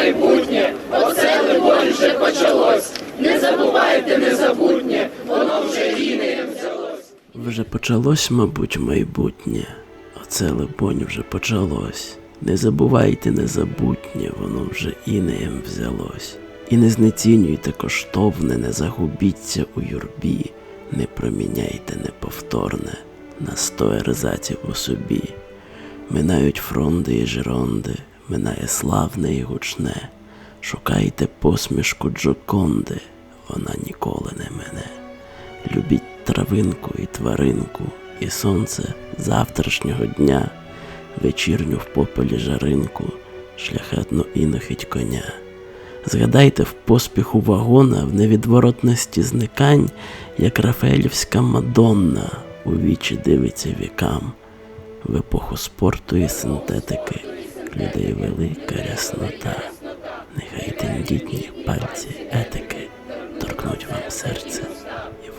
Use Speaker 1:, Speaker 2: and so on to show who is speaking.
Speaker 1: майбутнє, оце либонь вже почалось. Не забувайте незабутнє, воно вже інеєм взялось.
Speaker 2: Вже почалось, мабуть, майбутнє. Оце, либонь, вже почалось. Не забувайте незабутнє, воно вже інеєм взялось. І не знецінюйте коштовне, не загубіться у юрбі, не проміняйте неповторне на сто ерзаців у собі. Минають фронди і жиронди, минає славне і гучне. Шукайте посмішку Джоконди, вона ніколи не мене. Любіть травинку і тваринку, і сонце завтрашнього дня, вечірню в попелі жаринку, шляхетну інохідь коня. Згадайте в поспіху вагона, в невідворотності зникань, як Рафаелівська Мадонна у вічі дивиться вікам, в епоху спорту і синтетики, людей велика ряснота. Нехай тендітні пальці етики торкнуть вам серце, і